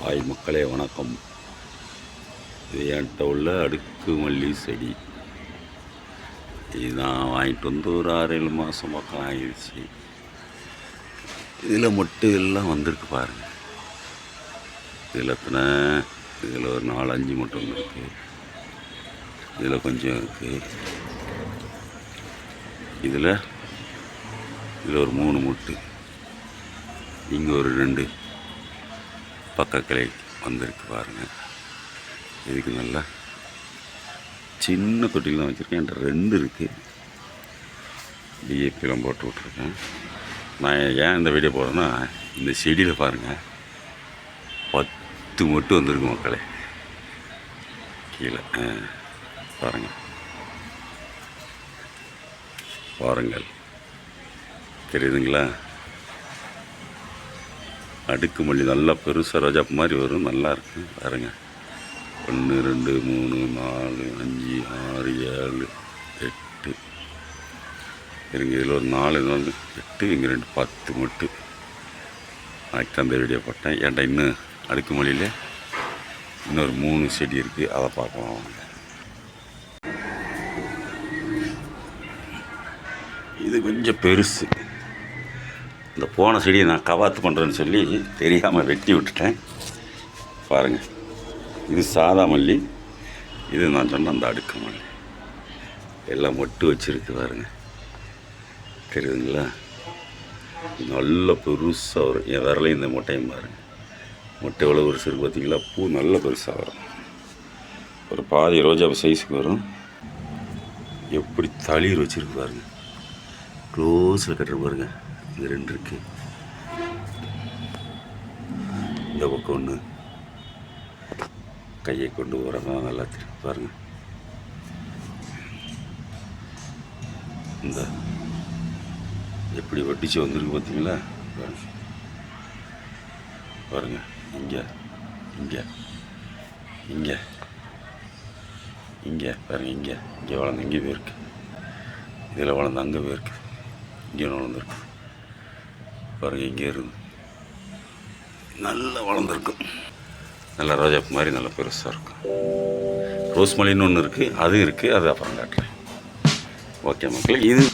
Hi மக்களே வணக்கம். இது என்கிட்ட உள்ள அடுக்கு மல்லி செடி. இதுதான் வாங்கிட்டு வந்து ஒரு ஆறு ஏழு மாதம் பக்கம் ஆகிடுச்சு இதில் மொட்டு எல்லாம் வந்திருக்கு பாருங்கள் இதில் எத்தனை? இதில் ஒரு நாலு அஞ்சு மட்டும் இருக்குது இதில் கொஞ்சம் இருக்குது இதில் இதில் ஒரு மூணு முட்டு. இங்கே ஒரு ரெண்டு. பக்க கிளை வந்திருக்கு பாருங்கள் இதுக்கு நல்லா சின்ன தொட்டில் தான் வச்சுருக்கேன். என்கிட்ட ரெண்டு இருக்குது டிஏபிலாம் போட்டு விட்ருக்கேன் நான் ஏன் இந்த வீடியோ போடுறேன்னா இந்த செடியில் பாருங்கள் பத்து மட்டும் வந்திருக்கு மக்களே. கீழே ஆ, பாருங்கள் பாருங்கள். தெரியுதுங்களா? அடுக்கு மல்லி நல்லா பெருசாக ரோஜாப்பு மாதிரி வரும். நல்லா இருக்கு. பாருங்க. ஒன்று ரெண்டு மூணு நாலு அஞ்சு ஆறு ஏழு எட்டு. இருங்க இதில் ஒரு நாலு நாலு எட்டு இங்கே ரெண்டு பத்து மட்டு அதுக்கு அந்த வீடியோ போட்டேன். ஏன்டா இன்னும் அடுக்கு மல்லியில் இன்னொரு மூணு செடி இருக்குது அதை பார்க்கலாம் வாங்க. இது கொஞ்சம் பெருசு. இந்த போன செடியை நான் கவாத்து பண்ணுறேன்னு சொல்லி தெரியாமல் வெட்டி விட்டுட்டேன். பாருங்கள் இது சாதா மல்லி. இது நான் சொன்ன அந்த அடுக்கு மல்லி. எல்லாம் மொட்டு வச்சுருக்கு பாருங்க. தெரியுதுங்களா? நல்ல பெருசாக வரும். என் விரலையும் இந்த மொட்டையும் பாருங்கள் மொட்டை எவ்வளோ பெருசு இருக்குது பார்த்தீங்களா பூ நல்ல பெருசாக வரும். ஒரு பாதி ரோஜா சைஸுக்கு வரும். எப்படி தளிர் வச்சுருக்கு பாருங்கள் க்ளோஸில் கட்டுற பாருங்கள் இது ரெண்டு இருக்கு. இந்த பக்கம் ஒன்று கையை கொண்டு ஓரமாக நல்லா திருப்பி பாருங்க. இந்த எப்படி வட்டிச்சு வந்திருக்கு பார்த்தீங்களா பாருங்க. பாருங்க. இங்கே இங்கே இங்கே இங்கே பாருங்க இங்கே. இங்கே வளர்ந்து இங்கே போயிருக்கு. இதில் வளர்ந்து அங்கே போயிருக்கு. இங்கே வளர்ந்துருக்கு பாருங்க இங்கே இருந்து. நல்லா வளர்ந்துருக்கும். நல்லா ரோஜாப்பு மாதிரி நல்லா பெருசாக இருக்கும். ரோஸ் மலின்னு ஒன்று இருக்குது அதுவும் இருக்குது அது அப்புறம் காட்டுறேன். ஓகே மக்கள் இது